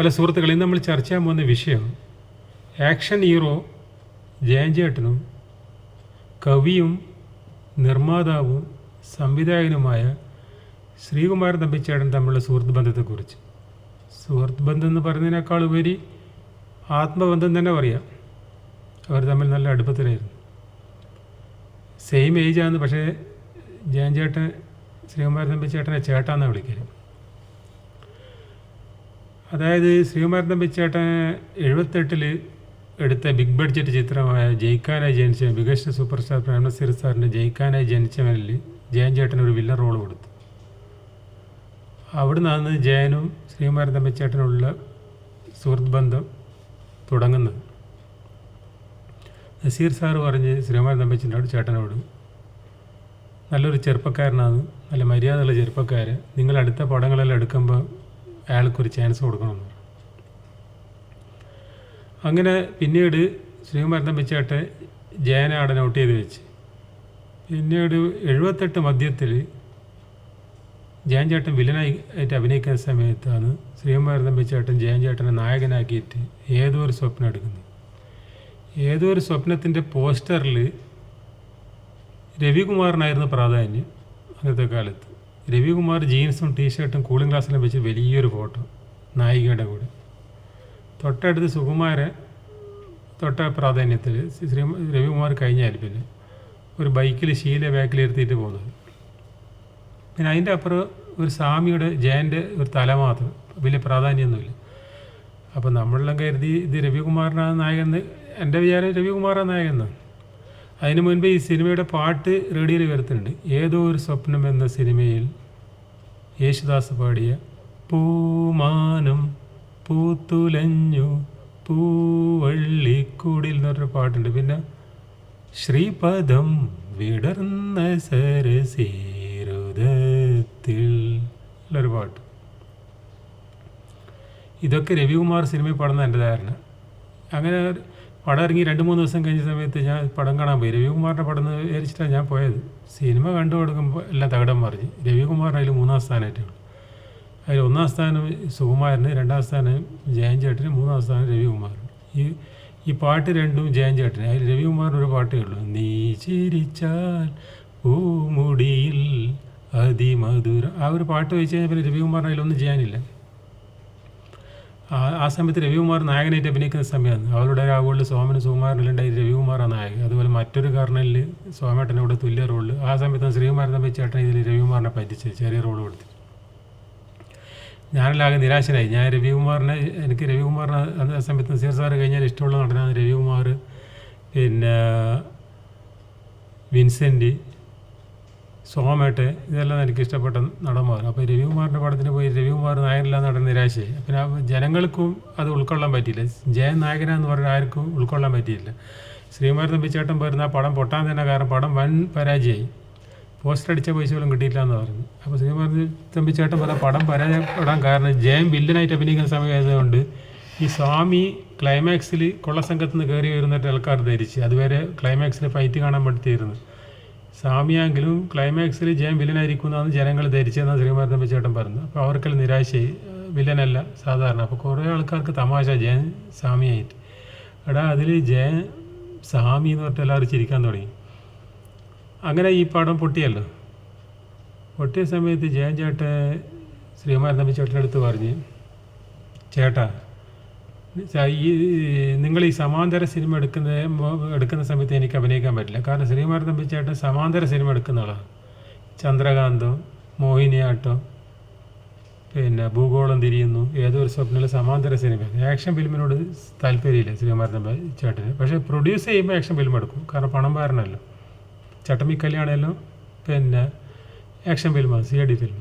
പല സുഹൃത്തുക്കളിൽ നമ്മൾ ചർച്ച ചെയ്യാൻ പോകുന്ന വിഷയം ആക്ഷൻ ഹീറോ ജയഞ്ചേട്ടനും കവിയും നിർമ്മാതാവും സംവിധായകനുമായ ശ്രീകുമാരൻ തമ്പിച്ചേട്ടൻ തമ്മിലുള്ള സുഹൃത്ത് ബന്ധത്തെക്കുറിച്ച്. സുഹൃത്ത് ബന്ധം എന്ന് പറയുന്നതിനേക്കാൾ ഉപരി ആത്മബന്ധം തന്നെ പറയാം. അവർ തമ്മിൽ നല്ല അടുപ്പത്തിലായിരുന്നു. സെയിം ഏജാണ് പക്ഷേ ജയൻ ശ്രീകുമാരൻ തമ്പിച്ചേട്ടനെ ചേട്ടാന്നാണ് വിളിക്കൽ. അതായത് ശ്രീകുമാരൻ തമ്പിച്ചേട്ടൻ എഴുപത്തെട്ടിൽ എടുത്ത ബിഗ് ബഡ്ജറ്റ് ചിത്രമായ ജയിക്കാനായി ജനിച്ച മികച്ച സൂപ്പർ സ്റ്റാർ പ്രേമനസീർ സാറിന്റെ ജയിക്കാനായി ജനിച്ചവനിൽ ജയൻ ചേട്ടൻ ഒരു വില്ലൻ റോൾ കൊടുത്തു. അവിടെ നിന്നാണ് ജയനും ശ്രീകുമാരൻ തമ്പിച്ചേട്ടനുള്ള സുഹൃത്ത് ബന്ധം തുടങ്ങുന്നത്. നസീർ സാറ് പറഞ്ഞ് ശ്രീകുമാരൻ തമ്പിച്ചിനോട് ചേട്ടനോട് നല്ലൊരു ചെറുപ്പക്കാരനാണ് നല്ല മര്യാദയുള്ള ചെറുപ്പക്കാരൻ നിങ്ങൾ അടുത്ത പടങ്ങളെല്ലാം എടുക്കുമ്പോൾ അയാൾക്കൊരു ചാൻസ് കൊടുക്കണമെന്ന്. അങ്ങനെ പിന്നീട് ശ്രീകുമാരൻ തമ്പിച്ചേട്ടൻ ജയനെ അവിടെ നോട്ട് ചെയ്ത് വെച്ച്. പിന്നീട് എഴുപത്തെട്ട് മധ്യത്തിൽ ജയൻ ചേട്ടൻ വില്ലനായി ആയിട്ട് അഭിനയിക്കുന്ന സമയത്താണ് ശ്രീകുമാരൻ തമ്പിച്ചേട്ടൻ ജയൻ ചേട്ടനെ നായകനാക്കിയിട്ട് ഏതോ ഒരു സ്വപ്നം എടുക്കുന്നത്. ഏതോ ഒരു സ്വപ്നത്തിന്റെ പോസ്റ്ററിൽ രവികുമാറിനായിരുന്നു പ്രാധാന്യം അന്നത്തെ കാലത്ത്. രവികുമാർ ജീൻസും ടീഷർട്ടും കൂളിംഗ് ഗ്ലാസ്സിലും വെച്ച് വലിയൊരു ഫോട്ടോ. നായികയുടെ കൂടെ. തൊട്ടടുത്ത് സുകുമാരൻ തൊട്ട പ്രാധാന്യത്തിൽ ശ്രീ രവികുമാർ കഴിഞ്ഞാൽ പിന്നെ ഒരു ബൈക്കിൽ ശീല ബാക്കിലിരുത്തിയിട്ട് പോകുന്നത്. പിന്നെ അതിന്റെ അപ്പുറം ഒരു സ്വാമിയുടെ ജയന്റെ ഒരു തല മാത്രം. വലിയ പ്രാധാന്യമൊന്നുമില്ല. അപ്പോൾ നമ്മളെല്ലാം കരുതി ഇത് രവികുമാറിനാണ് നായകൻ എന്റെ വിചാരം രവികുമാറാണ് നായകൻ അതിന് മുൻപ് ഈ സിനിമയുടെ പാട്ട് റേഡിയോയിൽ വരുത്തുന്നുണ്ട്. ഏതോ ഒരു സ്വപ്നം എന്ന സിനിമയിൽ യേശുദാസ് പാടിയ പൂമാനം പൂത്തുലഞ്ഞു പൂവള്ളിക്കൂടിൽ എന്ന് പറഞ്ഞൊരു പാട്ടുണ്ട്. പിന്നെ ശ്രീപദം വിടർന്ന സരസീരുദത്തിൽ ഉള്ളൊരു പാട്ട്. ഇതൊക്കെ രവികുമാർ സിനിമയിൽ പാടുന്ന എന്റെ ധാരണ. അങ്ങനെ പടം ഇറങ്ങി രണ്ട് മൂന്ന് ദിവസം കഴിഞ്ഞ സമയത്ത് ഞാൻ പടം കാണാൻ പോയി. രവികുമാറിന്റെ പടം എന്ന് വിചാരിച്ചിട്ടാണ് ഞാൻ പോയത്. സിനിമ കണ്ടു കൊടുക്കുമ്പോൾ എല്ലാം തകടം മറിഞ്ഞ്. രവികുമാറിന് അതിൽ മൂന്നാം സ്ഥാനമായിട്ടേ ഉള്ളൂ. അതിൽ ഒന്നാം സ്ഥാനം സുകുമാരന് രണ്ടാം സ്ഥാനം ജയൻ ചേട്ടന് മൂന്നാം സ്ഥാനം രവികുമാറിന്. ഈ ഈ പാട്ട് രണ്ടും ജയൻ ചേട്ടന്. അതിൽ രവികുമാറിന് ഒരു പാട്ടേ ഉള്ളൂ. നീ ചിരിച്ചാൽ പൂമുടിയിൽ അതിമധുര ആ ഒരു പാട്ട് വെച്ച് കഴിഞ്ഞാൽ പിന്നെ രവികുമാറിന് അതിലൊന്നും ചെയ്യാനില്ല. ആ സമയത്ത് രവികുമാർ നായകനായിട്ട് അഭിനയിക്കുന്ന സമയമാണ്. അവളുടെ രാവുകളിൽ സോമനും സുകുമാരനിലുണ്ടായി രവികുമാറാണ് നായകൻ. അതുപോലെ മറ്റൊരു കാരണലിൽ സോമേട്ടന്റെ കൂടെ തുല്യ റോളിൽ ആ സമയത്ത് ശ്രീകുമാരൻ തമ്പി ചേട്ടൻ ഇതിൽ രവികുമാറിനെ പറ്റിച്ച് ചെറിയ റോൾ കൊടുത്തു. ഞാനെല്ലാകെ നിരാശനായി. ഞാൻ രവികുമാറിനെ എനിക്ക് രവികുമാറിനെ ആ സമയത്ത് നസീർ സാറ് കഴിഞ്ഞാൽ ഇഷ്ടമുള്ള നടനാണ് രവികുമാർ. പിന്നെ വിൻസെന്റ് സോമേട്ട് ഇതെല്ലാം എനിക്ക് ഇഷ്ടപ്പെട്ട നടന്മാർ. അപ്പോൾ രവികുമാറിന്റെ പടത്തിന് പോയി രവികുമാർ നായകനില്ലാതെ നടൻ നിരാശയായി. ആ ജനങ്ങൾക്കും അത് ഉൾക്കൊള്ളാൻ പറ്റിയില്ല. ജയൻ നായകനാന്ന് പറഞ്ഞ ആർക്കും ഉൾക്കൊള്ളാൻ പറ്റിയില്ല. ശ്രീകുമാരൻ തമ്പിച്ചേട്ടൻ പോരുന്ന ആ പടം പൊട്ടാൻ തന്നെ കാരണം പടം വൻ പരാജയമായി. പോസ്റ്റർ അടിച്ച പൈസ പോലും കിട്ടിയില്ല എന്ന് പറഞ്ഞു. അപ്പോൾ ശ്രീകുമാരൻ തമ്പിച്ചേട്ടൻ പറഞ്ഞ പടം പരാജയപ്പെടാൻ കാരണം ജയൻ വില്ലനായിട്ട് അഭിനയിക്കുന്ന സമയമായതുകൊണ്ട് ഈ സ്വാമി ക്ലൈമാക്സിൽ കൊള്ളസംഘത്തിൽ നിന്ന് കയറി വരുന്നിട്ട് ആൾക്കാർ ധരിച്ച് അതുവരെ ക്ലൈമാക്സിൽ ഫൈറ്റ് കാണാൻ വേണ്ടിയിട്ടായിരുന്നു. സ്വാമിയാണെങ്കിലും ക്ലൈമാക്സിൽ ജയൻ വില്ലനായിരിക്കുന്നതാണ് ജനങ്ങൾ ധരിച്ചതെന്ന് ശ്രീകുമാരൻ ചേട്ടൻ പറഞ്ഞു അപ്പോൾ അവർക്കെല്ലാം നിരാശയായി. വില്ലനല്ല സാധാരണ. അപ്പോൾ കുറേ ആൾക്കാർക്ക് തമാശ ജയൻ സാമിയായിട്ട്. എടാ അതിൽ ജയൻ സാമി എന്ന് പറഞ്ഞിട്ട് എല്ലാവരും ചിരിക്കാൻ തുടങ്ങി. അങ്ങനെ ഈ പടം പൊട്ടിയല്ലോ. പൊട്ടിയ സമയത്ത് ജയൻ ചേട്ടൻ ശ്രീകുമാരൻ തമ്പി ചേട്ടന്റെ അടുത്ത് പറഞ്ഞ് ചേട്ടാ ഈ നിങ്ങൾ ഈ സമാന്തര സിനിമ എടുക്കുന്ന എടുക്കുന്ന സമയത്ത് എനിക്ക് അഭിനയിക്കാൻ പറ്റില്ല. കാരണം ശ്രീകുമാരൻ തമ്പി ചേട്ടൻ സമാന്തര സിനിമ എടുക്കുന്ന ആളാണ് ചന്ദ്രകാന്തം മോഹിനിയാട്ടം പിന്നെ ഭൂഗോളം തിരിയുന്നു ഏതോ ഒരു സ്വപ്നത്തിൽ സമാന്തര സിനിമ ആക്ഷൻ ഫിലിമിനോട് താല്പര്യമില്ല ശ്രീകുമാരൻ തമ്പി ചേട്ടന് പക്ഷേ പ്രൊഡ്യൂസ് ചെയ്യുമ്പോൾ ആക്ഷൻ ഫിലിം എടുക്കും. കാരണം പണം പാരനല്ലോ ചട്ടമ്പി കല്യാണമെല്ലാം പിന്നെ ആക്ഷൻ ഫിലിമാണ് സി ഡി ഫിലിം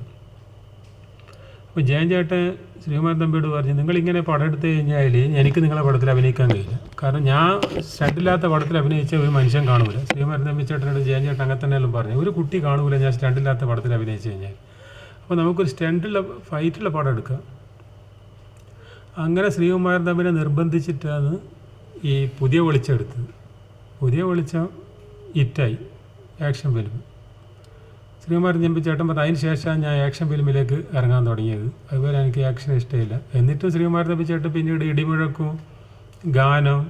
അപ്പോൾ ജയൻ ചേട്ടൻ ശ്രീകുമാരൻ തമ്പിയോട് പറഞ്ഞു നിങ്ങളിങ്ങനെ പടം എടുത്തു കഴിഞ്ഞാൽ എനിക്ക് നിങ്ങളെ പടത്തിൽ അഭിനയിക്കാൻ കഴിയില്ല. കാരണം ഞാൻ സ്റ്റണ്ടില്ലാത്ത പടത്തിൽ അഭിനയിച്ച ഒരു മനുഷ്യൻ കാണൂല. ശ്രീകുമാരൻ തമ്പി ചേട്ടനോട് ജയൻ ചേട്ടൻ അങ്ങനെ തന്നെയല്ലോ പറഞ്ഞു. ഒരു കുട്ടി കാണൂല ഞാൻ സ്റ്റണ്ടില്ലാത്ത പടത്തിൽ അഭിനയിച്ചു കഴിഞ്ഞാൽ അപ്പോൾ നമുക്കൊരു സ്റ്റണ്ടുള്ള ഫൈറ്റുള്ള പടം എടുക്കാം. അങ്ങനെ ശ്രീകുമാരൻ തമ്പിനെ നിർബന്ധിച്ചിട്ടാണ് ഈ പുതിയ വെളിച്ചം എടുത്തത്. പുതിയ വെളിച്ചം ഹിറ്റായി. Action film. ശ്രീകുമാരൻ ചെമ്പി ചേട്ടൻ പറഞ്ഞു അതിന് ശേഷമാണ് ഞാൻ ആക്ഷൻ ഫിലിമിലേക്ക് ഇറങ്ങാൻ തുടങ്ങിയത്. അതുപോലെ എനിക്ക് ആക്ഷൻ ഇഷ്ടമില്ല. എന്നിട്ടും ശ്രീകുമാരൻ ചെമ്പി ചേട്ടൻ പിന്നീട് ഇടിമുഴക്കും ഗാനം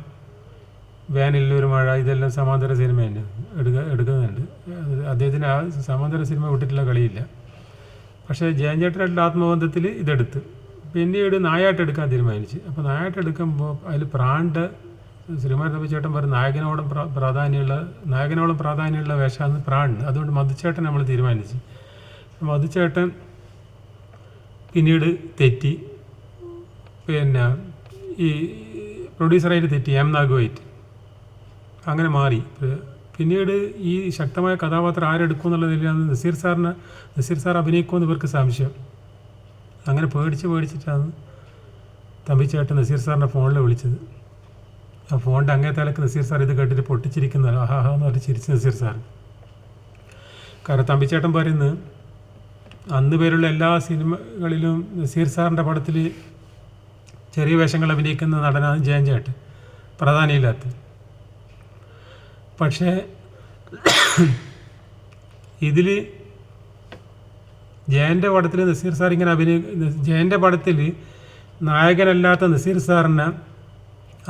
വേനലിലൊരു മഴ ഇതെല്ലാം സമാന്തര സിനിമ തന്നെ എടുക്ക എടുക്കുന്നുണ്ട്. അദ്ദേഹത്തിന് ആ സമാന്തര സിനിമ വിട്ടിട്ടുള്ള കളിയില്ല. പക്ഷേ ജയഞ്ചേട്ടനായിട്ടുള്ള ആത്മബന്ധത്തിൽ ഇതെടുത്ത്. പിന്നീട് നായാട്ട് എടുക്കാൻ തീരുമാനിച്ചു. അപ്പോൾ നായാട്ട് എടുക്കുമ്പോൾ അതിൽ പ്രാണ്ട് ശ്രീമാൻ രവിചേട്ടൻ ചേട്ടൻ പറഞ്ഞ നായകനോടും പ്രാധാന്യമുള്ള നായകനോടും പ്രാധാന്യമുള്ള വേഷമാണ് പ്രാണ് അതുകൊണ്ട് മധുച്ചേട്ടൻ നമ്മൾ തീരുമാനിച്ചു. മധുച്ചേട്ടൻ പിന്നീട് തെറ്റി. പിന്നെ ഈ പ്രൊഡ്യൂസറായിട്ട് തെറ്റി എം നാഗുവായിട്ട് അങ്ങനെ മാറി. പിന്നീട് ഈ ശക്തമായ കഥാപാത്രം ആരെടുക്കും എന്നുള്ളതിലാണ് നസീർ സാറിന് നസീർ സാർ അഭിനയിക്കുമെന്ന് ഇവർക്ക് സംശയം. അങ്ങനെ പേടിച്ച് പേടിച്ചിട്ടാണ് തമ്പിച്ചേട്ടൻ നസീർ സാറിന്റെ ഫോണിൽ വിളിച്ചത്. ഫോണിന്റെ അങ്ങേ തലക്ക് നസീർ സാർ ഇത് കേട്ടിട്ട് പൊട്ടിച്ചിരിക്കുന്നല്ലോ ആഹാ എന്ന് പറഞ്ഞ് ചിരിച്ച് നസീർ സാർ. കാരണം തമ്പിച്ചേട്ടൻ പറയുന്നത് അന്ന് പേരുള്ള എല്ലാ സിനിമകളിലും നസീർ സാറിന്റെ പടത്തിൽ ചെറിയ വേഷങ്ങൾ അഭിനയിക്കുന്ന നടനാണ് ജയൻ ചേട്ടൻ പക്ഷേ ഇതിൽ ജയന്റെ പടത്തിൽ നസീർ സാർ ഇങ്ങനെ അഭിനയി ജയന്റെ പടത്തിൽ നായകനല്ലാത്ത നസീർ സാറിനെ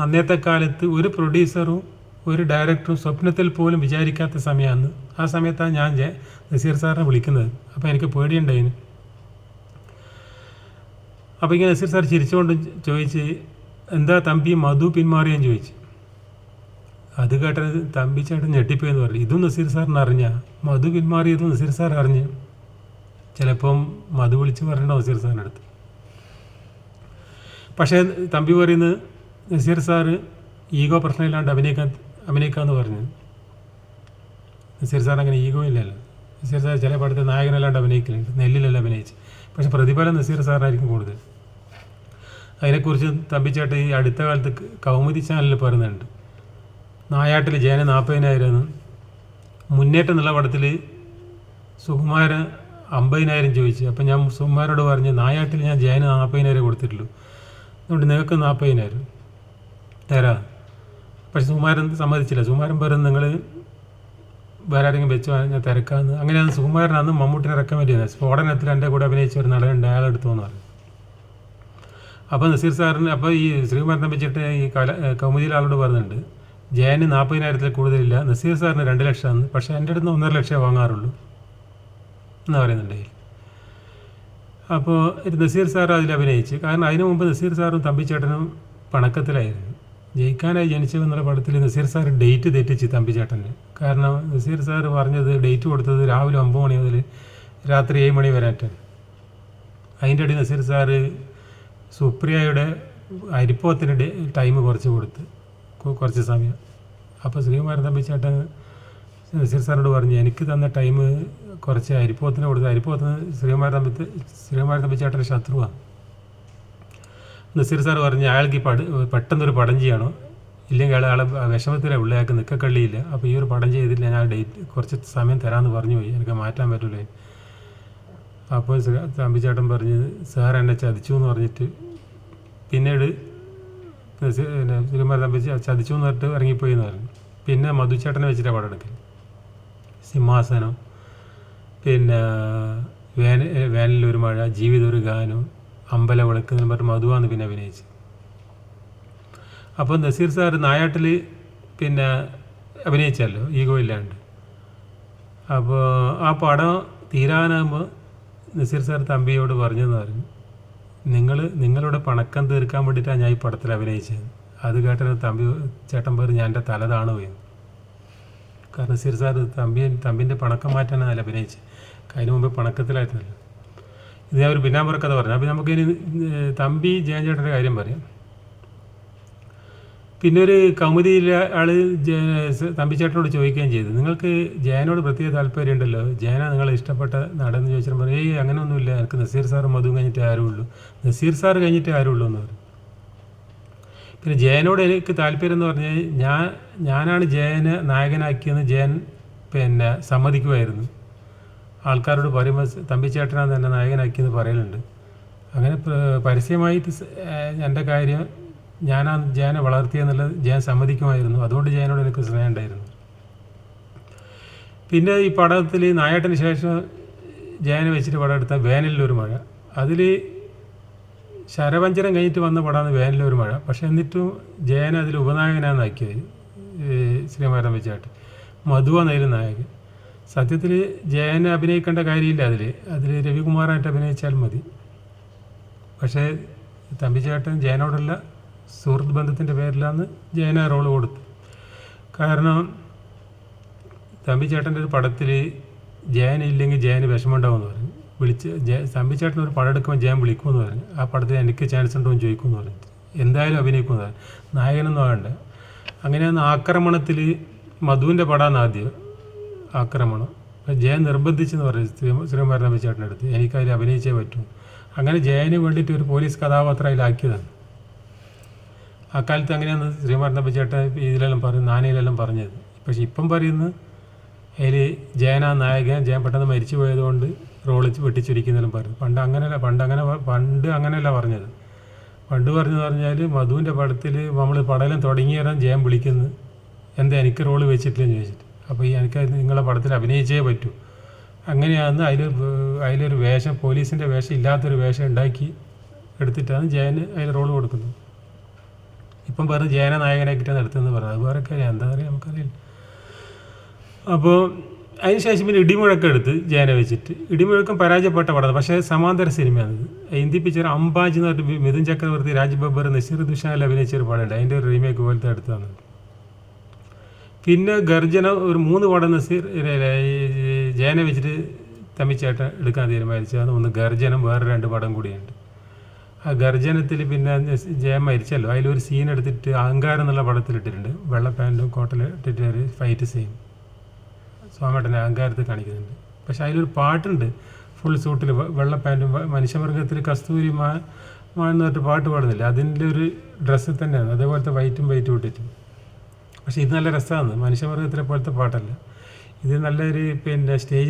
അന്നത്തെ കാലത്ത് ഒരു പ്രൊഡ്യൂസറും ഒരു ഡയറക്ടറും സ്വപ്നത്തിൽ പോലും വിചാരിക്കാത്ത സമയമാണ്. ആ സമയത്താണ് ഞാൻ നസീർ സാറിനെ വിളിക്കുന്നത്. അപ്പോൾ എനിക്ക് പേടിയുണ്ടായിന് അപ്പോൾ ഇങ്ങനെ നസീർ സാർ ചിരിച്ചുകൊണ്ട് ചോദിച്ച് എന്താ തമ്പി മധു പിന്മാറിയെന്ന് ചോദിച്ചു. അത് കേട്ടത് തമ്പി ചേട്ടൻ ഞെട്ടിപ്പോയെന്ന് പറഞ്ഞു. ഇതും നസീർ സാറിന് അറിഞ്ഞ? മധു പിന്മാറിയതും നസീർ സാർ അറിഞ്ഞ്? ചിലപ്പം മധു വിളിച്ച് പറഞ്ഞിട്ടുണ്ടോ നസീർ സാറിന്റെ അടുത്ത്. പക്ഷേ തമ്പി പറയുന്നത് നസീർ സാറ് ഈഗോ പ്രശ്നമില്ലാണ്ട് അഭിനയിക്കാൻ അഭിനയിക്കാമെന്ന് പറഞ്ഞു. നസീർ സാർ അങ്ങനെ ഈഗോ ഇല്ലല്ലോ. നസീർ സാർ ചില പടത്തിൽ നായകനല്ലാണ്ട് അഭിനയിക്കലുണ്ട് നെല്ലിലല്ല അഭിനയിച്ച്. പക്ഷെ പ്രതിഫലം നസീർ സാറിനായിരിക്കും കൂടുതൽ. അതിനെക്കുറിച്ച് തമ്പിച്ചേട്ട ഈ അടുത്ത കാലത്ത് കൗമുദി ചാനലിൽ പറയുന്നുണ്ട്. നായാട്ടിൽ ജയന നാൽപ്പതിനായിരം മുന്നേറ്റം എന്നുള്ള പടത്തിൽ സുകുമാരൻ അമ്പതിനായിരം ചോദിച്ചു. അപ്പം ഞാൻ സുകുമാരോട് പറഞ്ഞു നായാട്ടിൽ ഞാൻ ജയന് നാൽപ്പതിനായിരം കൊടുത്തിട്ടുള്ളൂ. അതുകൊണ്ട് നിങ്ങൾക്ക് നാൽപ്പതിനായിരം തരാം. പക്ഷെ സുകുമാരൻ സമ്മതിച്ചില്ല. സുകുമാരൻ പറഞ്ഞു നിങ്ങൾ വേറെ ആരെങ്കിലും വെച്ച് ഞാൻ തിരക്കാന്ന്. അങ്ങനെയാണ് സുകുമാരൻ അന്ന് മമ്മൂട്ടിനെ റെക്കമെൻഡ് ചെയ്യുന്നത്. സ്ഫോടനത്തിൽ എന്റെ കൂടെ അഭിനയിച്ച ഒരു നടനുണ്ട് അയാൾ എടുത്തു എന്ന് പറഞ്ഞു അപ്പോൾ നസീർ സാറിന് അപ്പോൾ ഈ ശ്രീകുമാരൻ തമ്പിച്ചിട്ട് ഈ കല കൗമുദിയിൽ ആളോട് പറഞ്ഞിട്ടുണ്ട്. ജയന് നാൽപ്പതിനായിരത്തിൽ കൂടുതലില്ല. നസീർ സാറിന് രണ്ട് ലക്ഷമാണ്. പക്ഷേ എന്റെ അടുത്ത് ഒന്നര ലക്ഷമേ വാങ്ങാറുള്ളൂ എന്ന് പറയുന്നുണ്ട് അപ്പോൾ നസീർ സാർ അതിൽ അഭിനയിച്ച്. കാരണം അതിനു മുമ്പ് നസീർ സാറും തമ്പിച്ചേട്ടനും പണക്കത്തിലായിരുന്നു. ജയിക്കാനായി ജനിച്ചു എന്നുള്ള പടത്തിൽ നസീർ സാർ ഡേറ്റ് തെറ്റിച്ച് തമ്പിച്ചേട്ടന് കാരണം നസീർ സാർ പറഞ്ഞത് ഡേറ്റ് കൊടുത്തത് രാവിലെ ഒമ്പത് മണി മുതൽ രാത്രി ഏഴ് മണി വരാറ്റാണ് അതിന്റെ അടി നസീർ സാർ സുപ്രിയയുടെ അരിപ്പത്തിന് ടൈം കുറച്ച് കൊടുത്ത് കുറച്ച് സമയം. അപ്പോൾ ശ്രീകുമാരൻ തമ്പിച്ചേട്ടൻ നസീർ സാറിനോട് പറഞ്ഞു എനിക്ക് തന്ന ടൈം കുറച്ച് അരിപ്പത്തിന് കൊടുത്ത് അരിപ്പത്തിന് ശ്രീകുമാരൻ തമ്പി ശ്രീകുമാരൻ തമ്പിച്ചേട്ടന്റെ ശത്രുവാണ് നസീർ സാർ പറഞ്ഞു അയാൾക്ക് ഈ പട പെട്ടെന്നൊരു പടം ചെയ്യണോ? ഇല്ലെങ്കിൽ അയാൾ ആളെ വിഷമത്തിലാണ് ഉള്ള അയാൾക്ക് നിൽക്കക്കള്ളിയില്ല അപ്പോൾ ഈ ഒരു പടം ചെയ്തില്ല ഞാൻ ഡേറ്റ് കുറച്ച് സമയം തരാമെന്ന് പറഞ്ഞു പോയി. എനിക്ക് മാറ്റാൻ പറ്റൂലേ. അപ്പോൾ തമ്പിച്ചേട്ടൻ പറഞ്ഞ് സാർ എന്നെ ചതിച്ചു എന്ന് പറഞ്ഞിട്ട് പിന്നീട് പിന്നെ ശ്രീകുമാരൻ തമ്പി ചതിച്ചു എന്ന് പറഞ്ഞിട്ട് ഇറങ്ങിപ്പോയി എന്ന് പറഞ്ഞു. പിന്നെ മധുച്ചേട്ടനെ വെച്ചിട്ടാണ് പടം എടുക്കൽ സിംഹാസനം. പിന്നെ വേന വേനലൊരു മഴ ജീവിതം ഒരു ഗാനം. അമ്പല വിളക്ക് എന്ന് പറഞ്ഞ് മധുവാന്ന് പിന്നെ അഭിനയിച്ചു. അപ്പോൾ നസീർ സാർ നായാട്ടിൽ പിന്നെ അഭിനയിച്ചല്ലോ ഈഗോ ഇല്ലാണ്ട്. അപ്പോൾ ആ പടം തീരാനാകുമ്പോൾ നസീർ സാർ തമ്പിയോട് പറഞ്ഞെന്ന് പറഞ്ഞു നിങ്ങൾ നിങ്ങളുടെ പണക്കം തീർക്കാൻ വേണ്ടിയിട്ടാണ് ഞാൻ ഈ പടത്തിൽ അഭിനയിച്ചത്. അത് കേട്ടത് തമ്പി ചേട്ടൻ പേര് ഞാൻ എന്റെ തല താണു പോയി കാരണം നസീർ സാർ തമ്പി തമ്പിന്റെ പണക്കം മാറ്റാനാണ് അതിൽ അഭിനയിച്ചത്. അതിന് മുമ്പ് പണക്കത്തിലായിരുന്നല്ലോ. ഇത് ഞാൻ ഒരു പിന്നാമ്പുറ കഥ പറഞ്ഞു. അപ്പോൾ നമുക്കിനി തമ്പി ജയൻ ചേട്ടന്റെ കാര്യം പറയാം. പിന്നെ ഒരു കൗമുദിയിലെ ആൾ തമ്പി ചേട്ടനോട് ചോദിക്കുകയും ചെയ്തു. നിങ്ങൾക്ക് ജയനോട് പ്രത്യേക താല്പര്യം ഉണ്ടല്ലോ ജയന നിങ്ങളെ ഇഷ്ടപ്പെട്ട നടന്ന് ചോദിച്ചാൽ പറയും ഏയ് അങ്ങനെയൊന്നുമില്ല. എനിക്ക് നസീർ സാർ മധു കഴിഞ്ഞിട്ട് ആരുള്ളൂ. നസീർ സാർ കഴിഞ്ഞിട്ട് ആരുള്ളൂ എന്ന് പറയും പിന്നെ ജയനോട് എനിക്ക് താല്പര്യം എന്ന് പറഞ്ഞാൽ ഞാൻ ഞാനാണ് ജയനെ നായകനാക്കിയെന്ന് ജയൻ പിന്നെ സമ്മതിക്കുമായിരുന്നു. ആൾക്കാരോട് പറയുമ്പോൾ തമ്പിച്ചേട്ടനാണ് എന്നെ നായകനാക്കിയെന്ന് പറയലുണ്ട്. അങ്ങനെ പരസ്യമായിട്ട് എന്റെ കാര്യം ഞാനാ ജയനെ വളർത്തിയെന്നുള്ളത് ജയൻ സമ്മതിക്കുമായിരുന്നു. അതുകൊണ്ട് ജയനോട് എനിക്ക് സ്നേഹം ഉണ്ടായിരുന്നു പിന്നെ ഈ പടത്തിൽ നായാട്ടിന് ശേഷം ജയനെ വെച്ചിട്ട് പടം എടുത്ത വേനലിലൊരു മഴ. അതിൽ ശരവഞ്ചനം കഴിഞ്ഞിട്ട് വന്ന പടമാണ് വേനലൊരു മഴ. പക്ഷെ എന്നിട്ടും ജയനെ അതിൽ ഉപനായകനാന്നാക്കിയത് ശ്രീമാരം വെച്ചാട്ട് മധുവാന്നായിരുന്നു നായകൻ. സത്യത്തിൽ ജയനെ അഭിനയിക്കേണ്ട കാര്യമില്ല അതിൽ അതിൽ രവികുമാറായിട്ട് അഭിനയിച്ചാൽ മതി. പക്ഷേ തമ്പിച്ചേട്ടൻ ജയനോടുള്ള സുഹൃത്ത് ബന്ധത്തിന്റെ പേരിലാണ് ജയന റോൾ കൊടുത്തു കാരണം തമ്പിച്ചേട്ടന്റെ ഒരു പടത്തിൽ ജയൻ ഇല്ലെങ്കിൽ ജയന് വിഷമമുണ്ടാവുമെന്ന് പറഞ്ഞു. വിളിച്ച് ജയ തമ്പിച്ചേട്ടൻ ഒരു പടം എടുക്കുമ്പോൾ ജയൻ വിളിക്കുമെന്ന് പറഞ്ഞു. ആ പടത്തിൽ എനിക്ക് ചാൻസ് ഉണ്ടോ എന്ന് ചോദിക്കുമെന്ന് പറഞ്ഞു. എന്തായാലും അഭിനയിക്കുമെന്ന് പറഞ്ഞു. നായകനൊന്നും ആകണ്ട അങ്ങനെയാണ് ആക്രമണത്തിൽ മധുവിന്റെ പടമാണ് ആദ്യം. ആക്രമണം. ജയൻ നിർബന്ധിച്ചെന്ന് പറഞ്ഞു ശ്രീ ശ്രീകുമാരൻ ചേട്ടന്റെ അടുത്ത് എനിക്കതിൽ അഭിനയിച്ചേ പറ്റൂ. അങ്ങനെ ജയന് വേണ്ടിയിട്ട് ഒരു പോലീസ് കഥാപാത്രം അതിലാക്കിയതാണ്. അക്കാലത്ത് കാലത്ത് അങ്ങനെയാണ് ശ്രീമാരൻ തമ്പിച്ചേട്ടൻ ഇതിലെല്ലാം പറഞ്ഞു നാനയിലെല്ലാം പറഞ്ഞത്. പക്ഷെ ഇപ്പം പറയുന്നു അതിൽ ജയനാ നായകൻ ജയൻ പെട്ടെന്ന് മരിച്ചു പോയതുകൊണ്ട് റോൾ വെട്ടിച്ചുരിക്കുന്നെല്ലാം പറഞ്ഞു പണ്ട് അങ്ങനെയല്ല പണ്ട് അങ്ങനെ പണ്ട് അങ്ങനെയല്ല പറഞ്ഞത്. പണ്ട് പറഞ്ഞെന്ന് പറഞ്ഞാൽ മധുവിന്റെ പടത്തിൽ നമ്മൾ പടലം തുടങ്ങിയ ജയൻ വിളിക്കുന്നു എന്താ എനിക്ക് റോൾ വെച്ചിട്ടില്ലെന്ന് ചോദിച്ചിട്ട്. അപ്പോൾ ഈ എനിക്ക് നിങ്ങളെ പടത്തിൽ അഭിനയിച്ചേ പറ്റൂ. അങ്ങനെയാണ് അതിൽ അതിലൊരു വേഷം പോലീസിന്റെ വേഷം ഇല്ലാത്തൊരു വേഷം ഉണ്ടാക്കി എടുത്തിട്ടാണ് ജയന് അതിൽ റോൾ കൊടുക്കുന്നത്. ഇപ്പം പറഞ്ഞ് ജയന നായകനാക്കിയിട്ടാണ് എടുത്തതെന്ന് പറഞ്ഞത് അത് വേറെ കാര്യം എന്താ പറയുക നമുക്കറിയില്ല. അപ്പോൾ അതിനുശേഷം പിന്നെ ഇടിമുഴക്കം എടുത്ത് ജയനെ വെച്ചിട്ട്. ഇടിമുഴക്കം പരാജയപ്പെട്ട പടം പക്ഷേ സമാന്തര സിനിമയാണിത് ഹിന്ദി പിക്ചർ അംബാജ് എന്ന് പറഞ്ഞിട്ട് മിഥുൻ ചക്രവർത്തി രാജ് ബബ്ബർ നസീർ ദുഷാൽ അഭിനയിച്ച ഒരു പടമുണ്ട്. അതിന്റെ ഒരു റീമേക്ക് പോലത്തെ അടുത്താണ് പിന്നെ ഗർജന ഒരു മൂന്ന് പടം ജയനെ വെച്ചിട്ട് തമ്മിച്ചേട്ടൻ എടുക്കാൻ തീരുമാനിച്ചു അത് ഒന്ന് ഗർജനം വേറെ രണ്ട് പടം കൂടിയുണ്ട്. ആ ഗർജനത്തിൽ പിന്നെ ജയൻ മരിച്ചല്ലോ. അതിലൊരു സീൻ എടുത്തിട്ട് അഹങ്കാരം എന്നുള്ള പടത്തിലിട്ടിട്ടുണ്ട് വെള്ള പാന്റും കോട്ടലും ഇട്ടിട്ട് ഒരു ഫൈറ്റ് സീൻ സ്വാമേട്ടനെ അഹങ്കാരത്തിൽ കാണിക്കുന്നുണ്ട്. പക്ഷെ അതിലൊരു പാട്ടുണ്ട്. ഫുൾ സൂട്ടിൽ വെള്ള പാന്റും മനുഷ്യമൃഗത്തിൽ കസ്തൂരി മാ മാറ്റ് പാട്ട് പാടുന്നില്ല? അതിന്റെ ഒരു ഡ്രസ്സിൽ തന്നെയാണ്. അതേപോലത്തെ വൈറ്റും വൈറ്റും ഇട്ടിട്ട്. പക്ഷേ ഇത് നല്ല രസമാണ്. മനുഷ്യവർഗത്തിലെ പോലത്തെ പാട്ടല്ല. ഇത് നല്ലൊരു പിന്നെ സ്റ്റേജ്